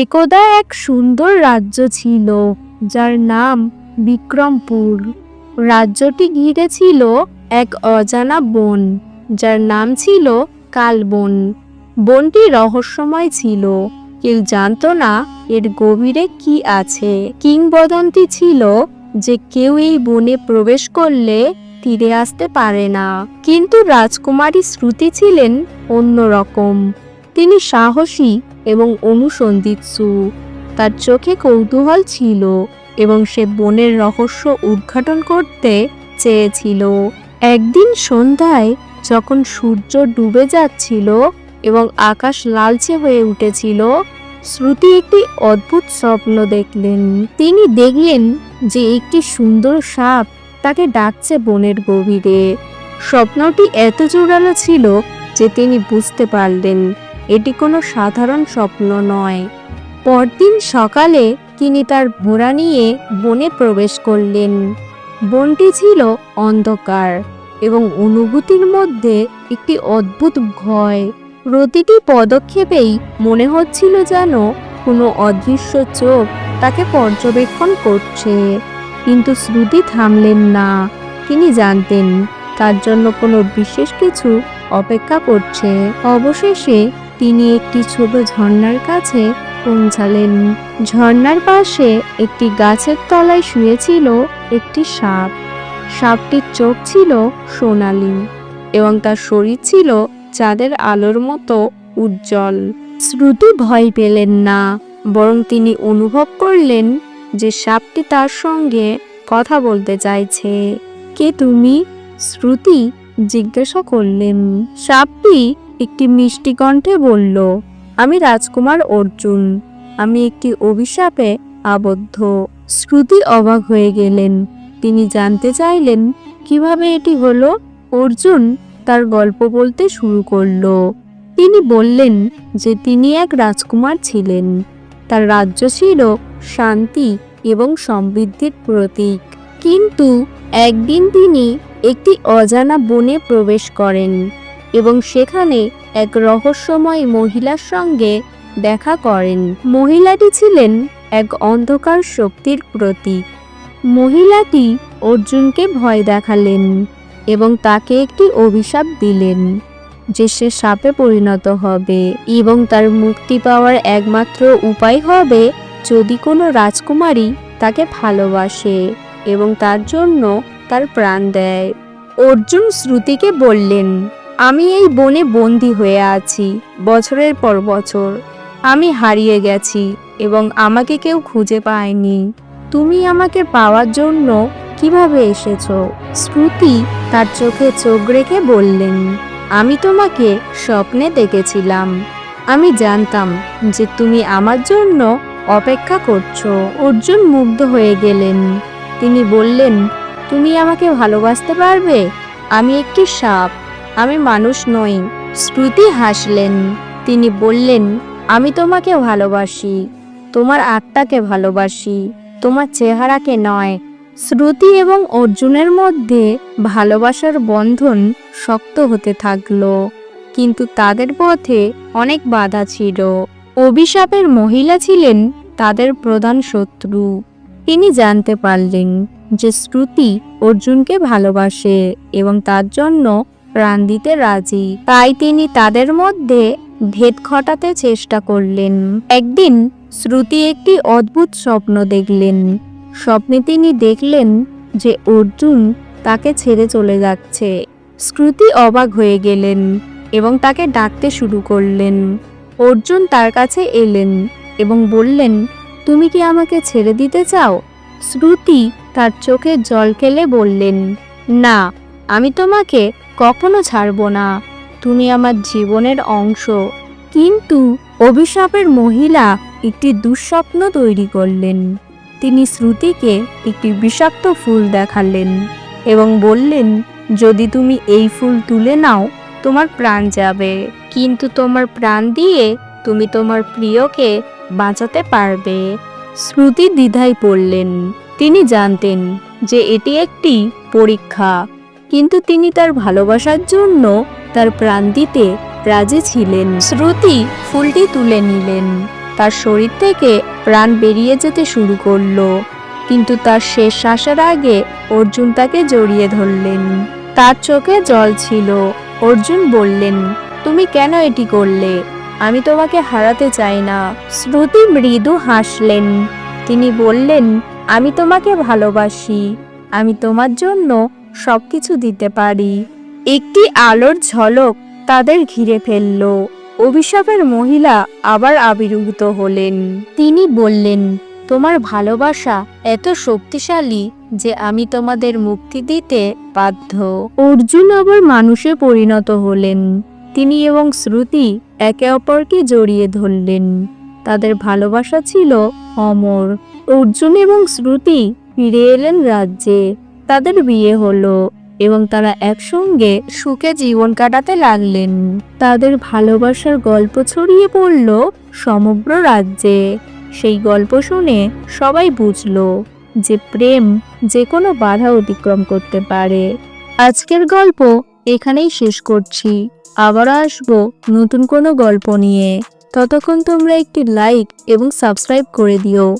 একদা এক সুন্দর রাজ্য ছিল, যার নাম বিক্রমপুর। রাজ্যটি ঘিরে ছিল এক অজানা বন, যার নাম ছিল কালবন। বনটি রহস্যময় ছিল, কেউ জানতো না এর গভীরে কি আছে। কিংবদন্তি ছিল যে কেউ এই বনে প্রবেশ করলে ফিরে আসতে পারে না। কিন্তু রাজকুমারী শ্রুতি ছিলেন অন্যরকম। তিনি সাহসী এবং অনুসন্ধিৎসু তার চোখে কৌতূহল ছিল এবং সে বনের রহস্য উদ্ঘাটন করতে চেয়েছিল। একদিন সন্ধ্যায় যখন সূর্য ডুবে যাচ্ছিল এবং আকাশ লালচে হয়ে উঠেছিল, শ্রুতি একটি অদ্ভুত স্বপ্ন দেখলেন। তিনি দেখলেন যে একটি সুন্দর সাপ তাকে ডাকছে বনের গভীরে। স্বপ্নটি এত জোরালো ছিল যে তিনি বুঝতে পারলেন। এটি কোনো সাধারণ স্বপ্ন নয়। পরদিন সকালে তিনি তার ঘোড়া নিয়ে বনে প্রবেশ করলেন। বনটি ছিল অন্ধকার এবং অনুভূতির মধ্যে একটি অদ্ভুত ভয়। প্রতিটি পদক্ষেপেই মনে হচ্ছিল যেন কোনো অদৃশ্য চোখ তাকে পর্যবেক্ষণ করছে। কিন্তু শ্রুতি থামলেন না। তিনি জানতেন তার জন্য কোনো বিশেষ কিছু অপেক্ষা করছে। অবশেষে তিনি একটি ছোট ঝর্ণার কাছে পৌঁছালেন। ঝর্ণার পাশে একটি গাছের তলায় শুয়েছিল একটি সাপ। সাপটির চোখ ছিল সোনালি এবং তার শরীর ছিল চাঁদের আলোর মতো উজ্জ্বল। শ্রুতি ভয় পেলেন না, বরং তিনি অনুভব করলেন যে সাপটি তার সঙ্গে কথা বলতে চাইছে। কে তুমি? শ্রুতি জিজ্ঞাসা করলেন। সাপটি একটি মিষ্টি কণ্ঠে বলল, আমি রাজকুমার অর্জুন। আমি একটি অভিশাপে আবদ্ধ। শ্রুতি অবাক হয়ে গেলেন। তিনি জানতে চাইলেন, কীভাবে এটি হলো? অর্জুন তার গল্প বলতে শুরু করল। তিনি বললেন যে তিনি এক রাজকুমার ছিলেন। তার রাজ্য ছিল শান্তি এবং সমৃদ্ধির প্রতীক। কিন্তু একদিন তিনি একটি অজানা বনে প্রবেশ করেন। এবং সেখানে এক রহস্যময় মহিলার সঙ্গে দেখা করেন। মহিলাটি ছিলেন এক অন্ধকার শক্তির প্রতীক। মহিলাটি অর্জুনকে ভয় দেখালেন এবং তাকে একটি অভিশাপ দিলেন যে সে সাপে পরিণত হবে এবং তার মুক্তি পাওয়ার একমাত্র উপায় হবে যদি কোনো রাজকুমারী তাকে ভালোবাসে এবং তার জন্য তার প্রাণ দেয়। অর্জুন শ্রুতিকে বললেন আমি এই বনে বন্দি হয়ে আছি, বছরের পর বছর। আমি হারিয়ে গেছি এবং আমাকে কেউ খুঁজে পায়নি। তুমি আমাকে পাওয়ার জন্য কীভাবে এসেছ? শ্রুতি তার চোখে চোখ রেখে বললেন, আমি তোমাকে স্বপ্নে দেখেছিলাম। আমি জানতাম যে তুমি আমার জন্য অপেক্ষা করছ। অর্জুন মুগ্ধ হয়ে গেলেন। তিনি বললেন, তুমি আমাকে ভালোবাসতে পারবে? আমি একটি সাপ। আমি মানুষ নই। শ্রুতি হাসলেন। তিনি বললেন, আমি তোমাকে ভালোবাসি। তোমার আত্মাকে ভালোবাসি। তোমার চেহারাকে নয়। শ্রুতি এবং অর্জুনের মধ্যে ভালোবাসার বন্ধন শক্ত হতে থাকল। কিন্তু তাদের পথে অনেক বাধা ছিল। অভিশাপের মহিলা ছিলেন তাদের প্রধান শত্রু। তিনি জানতে পারলেন যে শ্রুতি অর্জুনকে ভালোবাসে এবং তার জন্য প্রাণ দিতে রাজি। তাই তিনি তাদের মধ্যে ভেদ ঘটাতে চেষ্টা করলেন। একদিন শ্রুতি একটি অদ্ভুত স্বপ্ন দেখলেন। স্বপ্নে তিনি দেখলেন যে অর্জুন তাকে ছেড়ে চলে যাচ্ছে। শ্রুতি অবাক হয়ে গেলেন এবং তাকে ডাকতে শুরু করলেন। অর্জুন তার কাছে এলেন এবং বললেন, তুমি কি আমাকে ছেড়ে দিতে চাও? শ্রুতি তার চোখে জল খেলে বললেন, না, আমি তোমাকে কখনো ছাড়ব না। তুমি আমার জীবনের অংশ। কিন্তু অভিশাপের মহিলা একটি দুঃস্বপ্ন তৈরি করলেন। তিনি শ্রুতিকে একটি বিষাক্ত ফুল দেখালেন এবং বললেন, যদি তুমি এই ফুল তুলে নাও, তোমার প্রাণ যাবে। কিন্তু তোমার প্রাণ দিয়ে তুমি তোমার প্রিয়কে বাঁচাতে পারবে। শ্রুতি দ্বিধায় পড়লেন। তিনি জানতেন যে এটি একটি পরীক্ষা। কিন্তু তিনি তার ভালোবাসার জন্য তার প্রাণ দিতে রাজি ছিলেন। শ্রুতি ফুলটি তুলে নিলেন। তার শরীর থেকে প্রাণ বেরিয়ে যেতে শুরু করল। কিন্তু তার শেষ শ্বাসের আগে অর্জুন তাকে জড়িয়ে ধরলেন। তার চোখে জল ছিল। অর্জুন বললেন, তুমি কেন এটি করলে? আমি তোমাকে হারাতে চাই না। শ্রুতি মৃদু হাসলেন। তিনি বললেন, আমি তোমাকে ভালোবাসি। আমি তোমার জন্য সবকিছু দিতে পারি। একটি আলোর ঝলক তাদের ঘিরে ফেলল। অভিশাপের মহিলা আবার আবির্ভূত হলেন। তিনি বললেন, তোমার ভালোবাসা এত শক্তিশালী যে আমি তোমাদের মুক্তি দিতে বাধ্য। অর্জুন আবার মানুষে পরিণত হলেন। তিনি এবং শ্রুতি একে অপরকে জড়িয়ে ধরলেন। তাদের ভালোবাসা ছিল অমর। অর্জুন এবং শ্রুতি ফিরে এলেন রাজ্যে। তাদের বিয়ে হলো এবং তারা একসঙ্গে সুখে জীবন কাটাতে লাগলেন। তাদের ভালোবাসার গল্প ছড়িয়ে পড়ল সমগ্র রাজ্যে। সেই গল্প শুনে সবাই বুঝলো যে প্রেম যে কোনো বাধা অতিক্রম করতে পারে। আজকের গল্প এখানেই শেষ করছি। আবার আসব নতুন কোনো গল্প নিয়ে। ততক্ষণ তোমরা একটি লাইক এবং সাবস্ক্রাইব করে দিও।